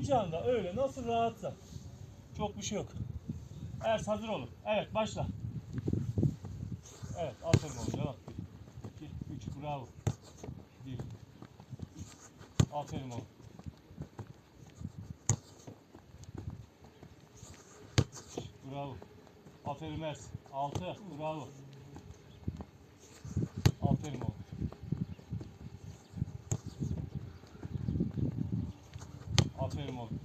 Kucağında öyle nasıl rahatsa. Çok bir şey yok. Ers hazır olun. Evet başla. Evet aferin oğlum devam. 2, 3 bravo. 1. Aferin oğlum. Bravo. Aferin Ers. 6. Bravo. Aferin oğlum. Oğlum.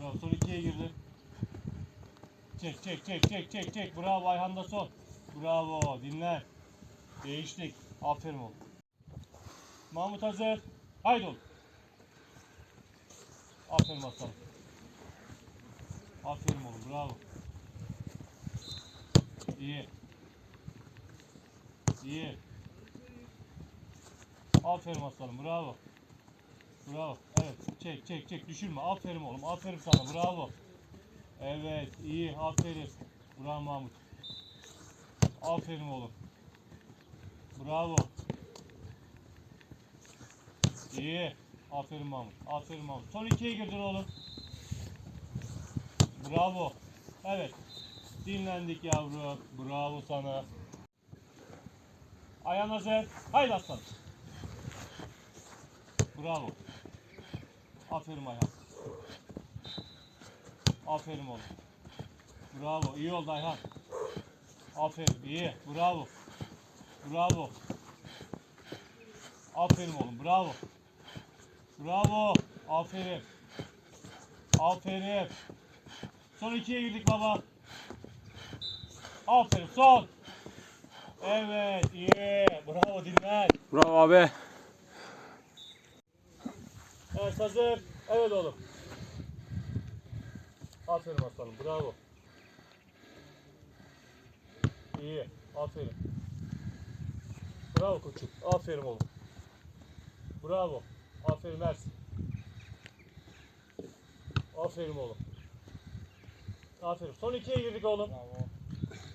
Bravo. Son ikiye girdi. Çek çek çek çek çek çek. Bravo Ayhan da son. Bravo. Dinler. Değiştik. Aferin oğlum. Mahmut hazır. Haydi oğlum. Aferin aslanım. Aferin oğlum. Bravo. İyi. İyi. Aferin aslanım. Bravo. Bravo. Evet. Çek çek çek. Düşürme. Aferin oğlum. Aferin sana. Bravo. Evet. iyi. Aferin. Bravo Mahmut. Aferin oğlum. Bravo. İyi. Aferin Mahmut. Aferin Mahmut. Son ikiye girdin oğlum. Bravo. Evet. Dinlendik yavrum. Bravo sana. Ayağın hazır. Haydi aslanım. Bravo. Aferin Ayhan. Aferin oğlum. Bravo. İyi oldu Ayhan. Aferin. iyi. Bravo. Bravo. Aferin oğlum. Bravo. Bravo. Aferin. Aferin. Son ikiye girdik baba. Aferin. Son. Evet. iyi. Bravo dinlen. Bravo abi. Evet hazır. Evet oğlum. Aferin aslanım. Bravo. İyi. Aferin. Bravo koçum. Aferin oğlum. Bravo. Aferin Mersin. Aferin oğlum. Aferin. Son ikiye girdik oğlum.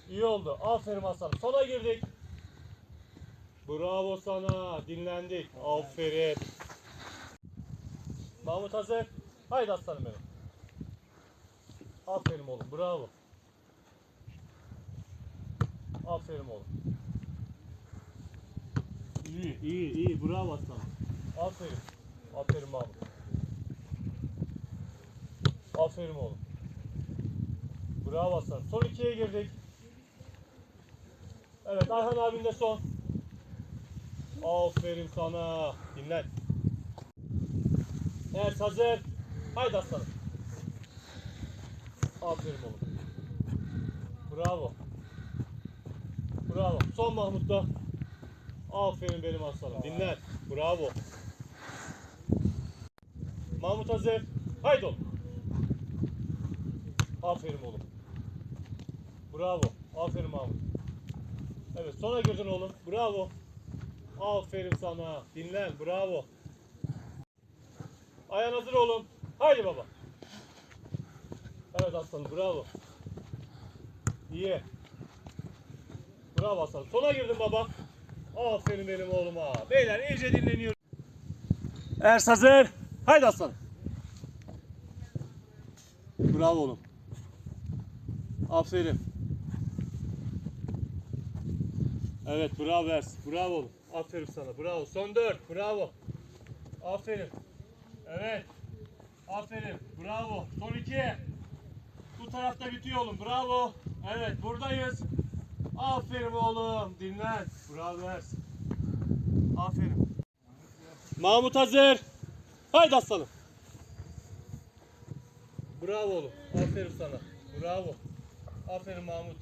İyi oldu. Aferin aslanım. Sona girdik. Bravo sana. Dinlendik. Aferin. Mahmut hazır. Haydi aslanım benim. Aferin oğlum. Bravo. Aferin oğlum. İyi, iyi, iyi. Bravo aslanım. Aferin. Aferin Mahmut. Aferin oğlum. Bravo aslanım. Son ikiye girdik. Evet Ayhan abin de son. Aferin sana. Dinlen. Evet hazır. Haydi aslanım. Aferin oğlum. Bravo. Bravo. Son Mahmut'ta. Aferin benim aslanım. Dinlen. Bravo. Mahmut hazır. Haydi oğlum. Aferin oğlum. Bravo. Aferin Mahmut. Evet sona girdin oğlum. Bravo. Aferin sana. Dinlen. Bravo. Ayağın hazır oğlum. Haydi baba. Evet aslanım bravo. İyi. Bravo aslanım. Sona girdin baba. Aferin benim oğluma. Beyler iyice dinleniyor. Ers hazır. Haydi aslanım. Bravo oğlum. Aferin. Evet bravo Ers. Bravo oğlum. Aferin sana. Bravo. Son dört. Bravo. Aferin. Evet. Aferin. Bravo. Son iki. Bu tarafta bitiyor oğlum. Bravo. Evet buradayız. Aferin oğlum. Dinlen. Bravo Ers. Aferin. Mahmut hazır. Haydi aslanım. Bravo oğlum. Aferin sana. Bravo. Aferin Mahmut.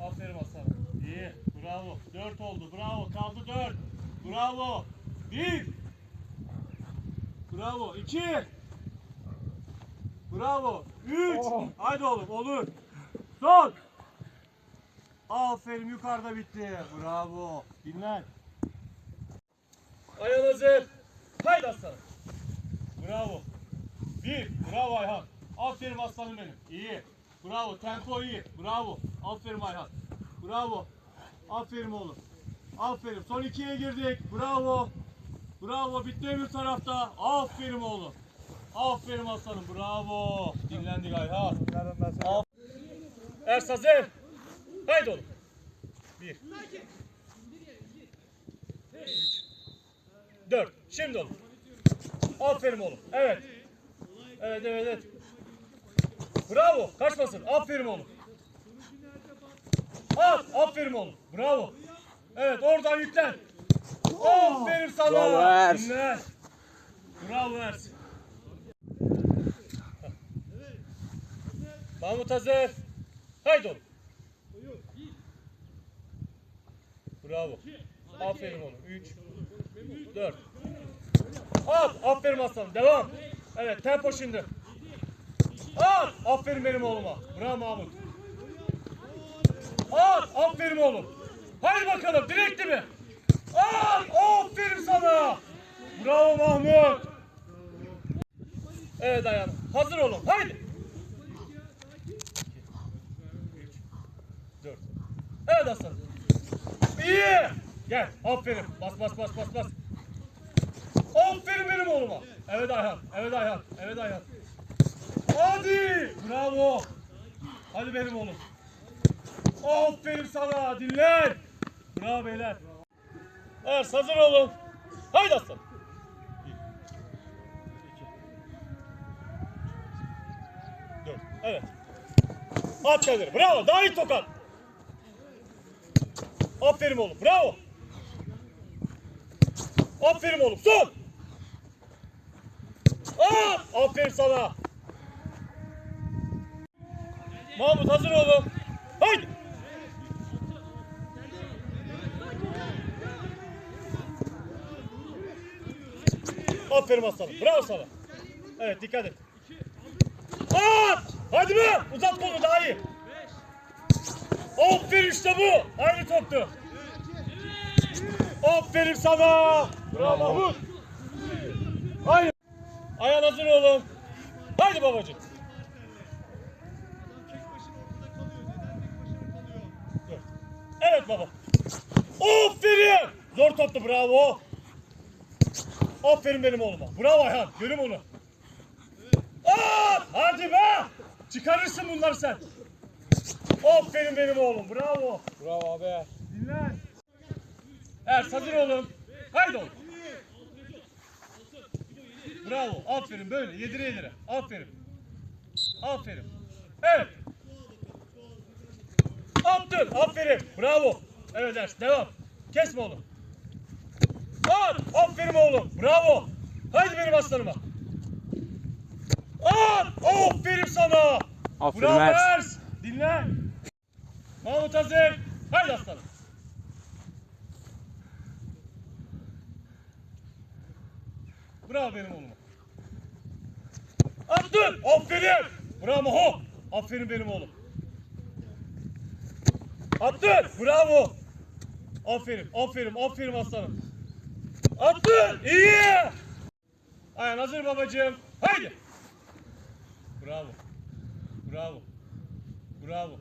Aferin aslanım. İyi. Bravo. Dört oldu. Bravo. Kaldı dört. Bravo. Bir. Bravo. İki. Bravo. Üç. Haydi oğlum olur. Son. Aferin yukarıda bitti. Bravo. Dinlen. Ayhan hazır. Haydi aslanım. Bravo. Bir. Bravo Ayhan. Aferin aslanım benim. İyi. Bravo. Tempo iyi. Bravo. Aferin Ayhan. Bravo. Aferin oğlum. Aferin. Son ikiye girdik. Bravo. Bravo. Bitti öbür tarafta. Aferin oğlum. Aferin aslanım. Bravo. Dinlendik Ayhan. Ers hazır. Haydi oğlum. Bir. Üç. Dört. Şimdi oğlum. Aferin oğlum. Evet. Evet evet evet. Bravo. Kaçmasın. Aferin oğlum. At. Aferin oğlum. Bravo. Evet oradan yüklen. Aferin sana. Bravo Ers. Dinle. Bravo Ers. Mahmut hazır. Haydi oğlum. Bravo. Aferin oğlum. 3 4 At. Aferin aslanım. Devam. Evet tempo şimdi. At. Aferin benim oğluma. Bravo Mahmut. At. Aferin oğlum. Haydi bakalım. Direkti mi? At. Aferin sana. Bravo Mahmut. Evet Ayhan. Hazır olun. Haydi. 4 Evet aslanım. İyi. Gel. Aferin. Bas bas bas bas bas. Aferin benim oğluma. Evet Ayhan. Evet Ayhan. Evet Ayhan. Hadi. Bravo. Hadi benim oğlum. Aferin sana. Dinlen. Bravo beyler. Evet hazır olun. Haydi iki, dört. Evet. At kendini. Bravo. Daha iyi tokat. Aferin oğlum. Bravo. Aferin oğlum. Son. At. Aferin sana. Mahmut hazır oğlum. Aferin aslanım. Bravo sana. Evet dikkat et. At. Hadi be. Uzat kolu daha iyi. Aferin işte bu. Aynı toptu. Aferin sana. Bravo Mahmut. Hayır. Ayağın hazır oğlum. Haydi babacığım. Evet baba. Aferin. Zor toptu bravo. Aferin benim oğluma. Bravo Ayhan. Görüm onu. At. Hadi be. Çıkarırsın bunları sen. Aferin benim oğlum. Bravo. Bravo abi. Dinlen. Ers hazır olun. Haydi oğlum. Bravo. Aferin böyle. Yedire yedire. Aferin. Aferin. Evet. Attın. Aferin. Bravo. Evet Ers. Devam. Kesme oğlum. Aferin oğlum. Bravo. Haydi benim aslanıma. At. Aferin sana. Aferin Bravo Ers. Ers. Dinlen. Mahmut hazır. Haydi aslanım. Bravo benim oğluma. Attın. Aferin. Bravo ho. Aferin benim oğlum. Attın. Bravo. Aferin. Aferin. Aferin aslanım. Attın. İyi. Ayağın hazır babacığım. Haydi. Bravo. Bravo. Bravo.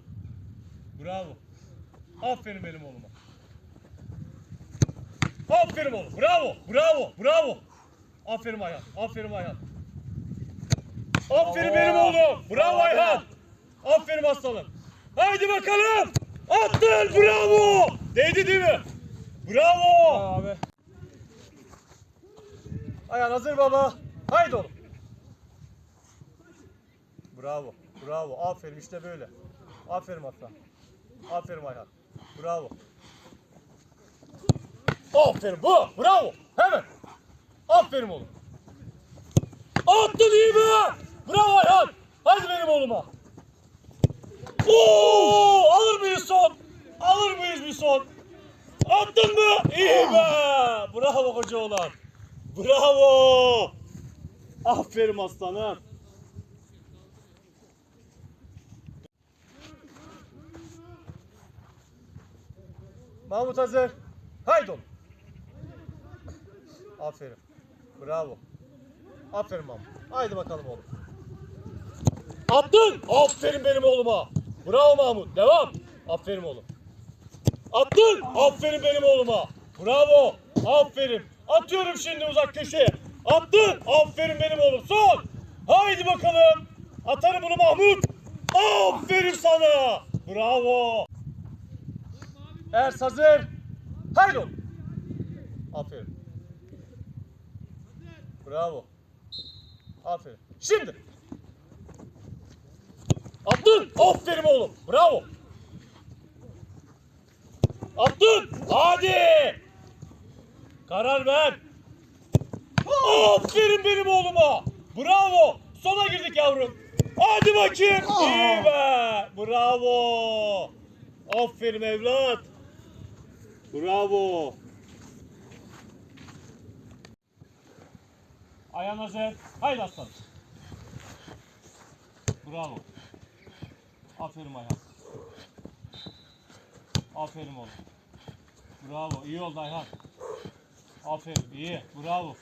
Bravo. Aferin benim oğluma. Aferin oğlum. Bravo. Bravo. Bravo. Aferin Ayhan. Aferin Ayhan. Aferin benim oğlum. Bravo Ayhan. Aferin aslanım. Haydi bakalım. Attın. Bravo. Değdi değil mi? Bravo. Abi. Ayhan hazır baba. Haydi oğlum. Bravo. Bravo. Aferin işte böyle. Aferin aslan. Aferin Ayhan. Bravo. Aferin bu. Bravo. Hemen. Aferin oğlum. Attın iyi be. Bravo Ayhan. Hadi benim oğluma. Oo, alır mıyız son? Alır mıyız bir son? Attın mı? İyi be. Bravo koca oğlan. Bravo. Aferin aslanım. Mahmut hazır. Haydi oğlum. Aferin. Bravo. Aferin Mahmut. Haydi bakalım oğlum. Attın. Aferin benim oğluma. Bravo Mahmut. Devam. Aferin oğlum. Attın. Aferin benim oğluma. Bravo. Aferin. Atıyorum şimdi uzak köşeye. Attın. Aferin benim oğlum. Son. Haydi bakalım. Atarım bunu Mahmut. Aferin sana. Bravo. Ers hazır. Haydi oğlum. Aferin. Bravo. Aferin. Şimdi. Attın. Aferin oğlum. Bravo. Attın. Hadi. Karar ver. Aferin benim oğluma. Bravo. Sona girdik yavrum. Hadi bakayım. İyi be. Bravo. Aferin evlat. Bravo. Ayağın hazır. Haydi aslanım. Bravo. Aferin Ayhan. Aferin oğlum. Bravo. İyi oldu Ayhan. Aferin. iyi. Bravo.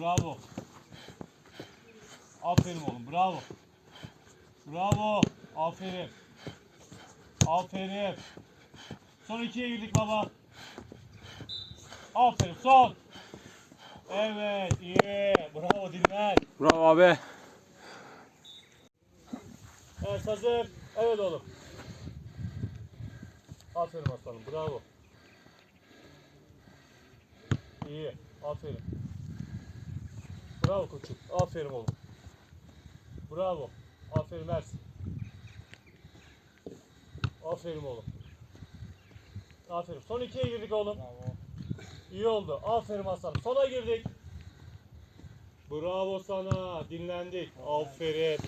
Bravo. Aferin oğlum. Bravo. Bravo. Aferin. Aferin. Son ikiye girdik baba. Aferin. Son. Evet. iyi. Bravo Dilmen. Bravo abi. Evet hazır. Evet oğlum. Aferin aslanım. Bravo. İyi. Aferin. Bravo koçum. Aferin oğlum. Bravo. Aferin Ersin. Aferin oğlum. Aferin. Son ikiye girdik oğlum. İyi oldu. Aferin aslanım. Sona girdik. Bravo sana. Dinlendik. Aferin.